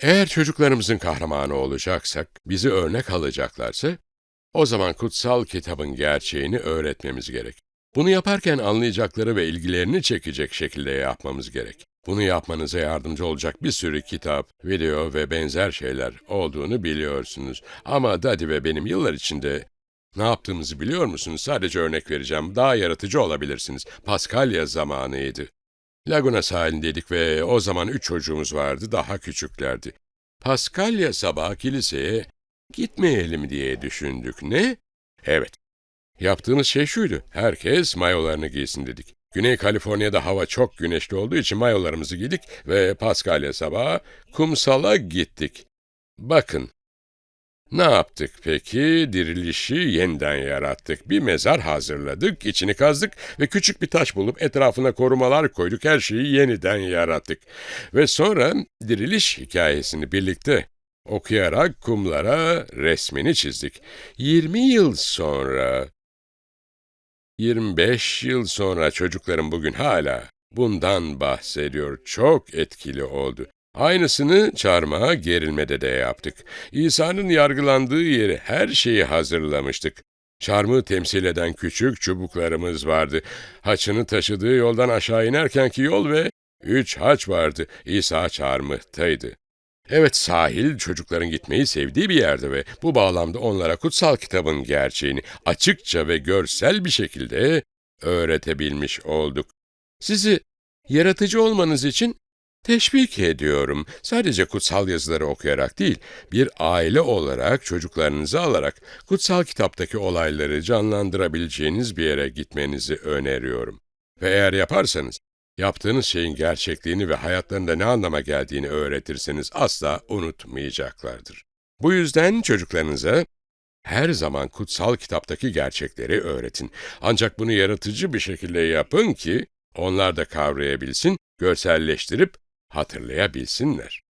Eğer çocuklarımızın kahramanı olacaksak, bizi örnek alacaklarsa, o zaman kutsal kitabın gerçeğini öğretmemiz gerek. Bunu yaparken anlayacakları ve ilgilerini çekecek şekilde yapmamız gerek. Bunu yapmanıza yardımcı olacak bir sürü kitap, video ve benzer şeyler olduğunu biliyorsunuz. Ama Daddy ve benim yıllar içinde ne yaptığımızı biliyor musunuz? Sadece örnek vereceğim. Daha yaratıcı olabilirsiniz. Paskalya zamanıydı. Laguna sahilindeydik ve o zaman üç çocuğumuz vardı, daha küçüklerdi. Paskalya sabah kiliseye gitmeyelim diye düşündük. Ne? Evet. Yaptığımız şey şuydu. Herkes mayolarını giysin dedik. Güney Kaliforniya'da hava çok güneşli olduğu için mayolarımızı giydik ve Paskalya sabahı kumsala gittik. Bakın, ne yaptık peki? Dirilişi yeniden yarattık. Bir mezar hazırladık, içini kazdık ve küçük bir taş bulup etrafına korumalar koyduk. Her şeyi yeniden yarattık. Ve sonra diriliş hikayesini birlikte okuyarak kumlara resmini çizdik. 20 yıl sonra, 25 yıl sonra çocuklarım bugün hala bundan bahsediyor. Çok etkili oldu. Aynısını çarmıha gerilmede de yaptık. İsa'nın yargılandığı yeri her şeyi hazırlamıştık. Çarmıhı temsil eden küçük çubuklarımız vardı. Haçını taşıdığı yoldan aşağı inerkenki yol ve üç haç vardı. İsa çarmıhtaydı. Evet sahil çocukların gitmeyi sevdiği bir yerde ve bu bağlamda onlara kutsal kitabın gerçeğini açıkça ve görsel bir şekilde öğretebilmiş olduk. Sizi yaratıcı olmanız için teşvik ediyorum. Sadece kutsal yazıları okuyarak değil, bir aile olarak çocuklarınızı alarak kutsal kitaptaki olayları canlandırabileceğiniz bir yere gitmenizi öneriyorum. Ve eğer yaparsanız, yaptığınız şeyin gerçekliğini ve hayatlarında ne anlama geldiğini öğretirseniz asla unutmayacaklardır. Bu yüzden çocuklarınıza her zaman kutsal kitaptaki gerçekleri öğretin. Ancak bunu yaratıcı bir şekilde yapın ki onlar da kavrayabilsin, görselleştirip hatırlayabilsinler.